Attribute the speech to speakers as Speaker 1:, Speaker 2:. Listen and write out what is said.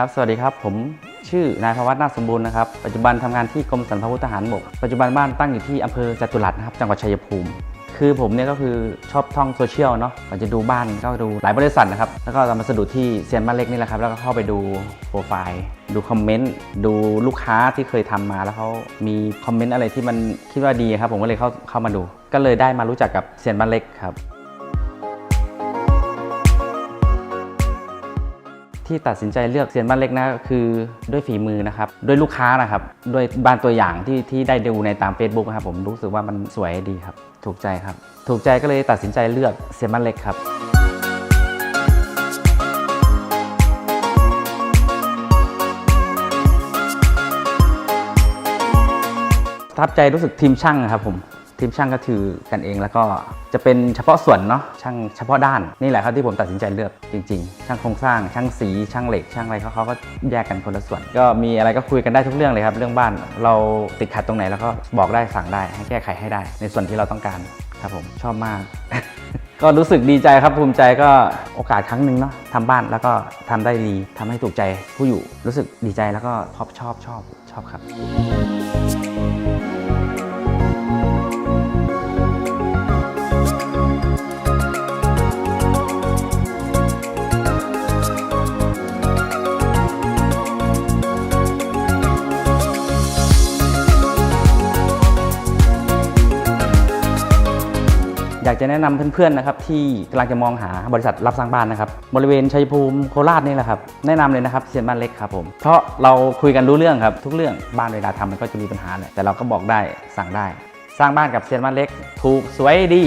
Speaker 1: ครับ สวัสดีครับ ผมชื่อนายภวัฒน์นาสมบูรณ์นะครับ ปัจจุบันทำงานที่กรมสรรพาวุธทหารบก ปัจจุบันบ้านตั้งอยู่ที่อำเภอจตุรัสนะครับ จังหวัดชัยภูมิ คือผมเนี่ยก็คือชอบท่องโซเชียลเนาะก่อนจะดูบ้านก็ดูหลายบริษัทนะครับ แล้วก็เรามาสะดุดที่เซียนบ้านเล็กนี่แหละครับ แล้วก็เข้าไปดูโปรไฟล์ ดูคอมเมนต์ ดูลูกค้าที่เคยทำมา แล้วเขามีคอมเมนต์อะไรที่มันคิดว่าดีครับ ผมก็เลยเข้าเข้ามาดู ก็เลยได้มารู้จักกับเซียนบ้านเล็กครับ ที่ตัดสินใจเลือกเซียนบ้านเล็กนะคือด้วยฝีมือนะครับด้วยลูกค้านะครับด้วยบ้านตัวอย่างที่ที่ได้ดูในตาม Facebook นะครับผมรู้สึกว่ามันสวยดีครับ ถูกใจครับ ถูกใจก็เลยตัดสินใจเลือกเซียนบ้านเล็กครับทับใจรู้สึกทีมช่างครับผม ทีมช่างก็ถือกันเองแล้วก็จะเป็นเฉพาะส่วนเนาะช่างเฉพาะด้านนี่แหละครับที่ผมตัดสินใจเลือกจริง ๆ ช่างโครงสร้างช่างสีช่างเหล็กช่างอะไรเขาเขาก็แยกกันคนละส่วน ก็มีอะไรก็คุยกันได้ทุกเรื่องเลยครับเรื่องบ้าน เราติดขัดตรงไหนแล้วก็บอกได้สั่งได้ให้แก้ไขให้ได้ ในส่วนที่เราต้องการครับผมชอบมาก ก็รู้สึกดีใจครับภูมิใจก็โอกาสครั้งหนึ่งเนาะทำบ้านแล้วก็ทำได้ดีทำให้ถูกใจผู้อยู่รู้สึกดีใจแล้วก็ชอบชอบชอบชอบครับ thank you อยากจะแนะนำเพื่อนๆนะครับที่กำลังจะมองหาบริษัทรับสร้างบ้านนะครับบริเวณชัยภูมิโคราชนี่แหละครับแนะนำเลยนะครับเซียนบ้านเล็กครับผมเพราะเราคุยกันรู้เรื่องครับทุกเรื่องบ้านเวลาทำมันก็จะมีปัญหาแหละแต่เราก็บอกได้สั่งได้ สร้างบ้านกับเซียนบ้านเล็ก ถูกสวยดี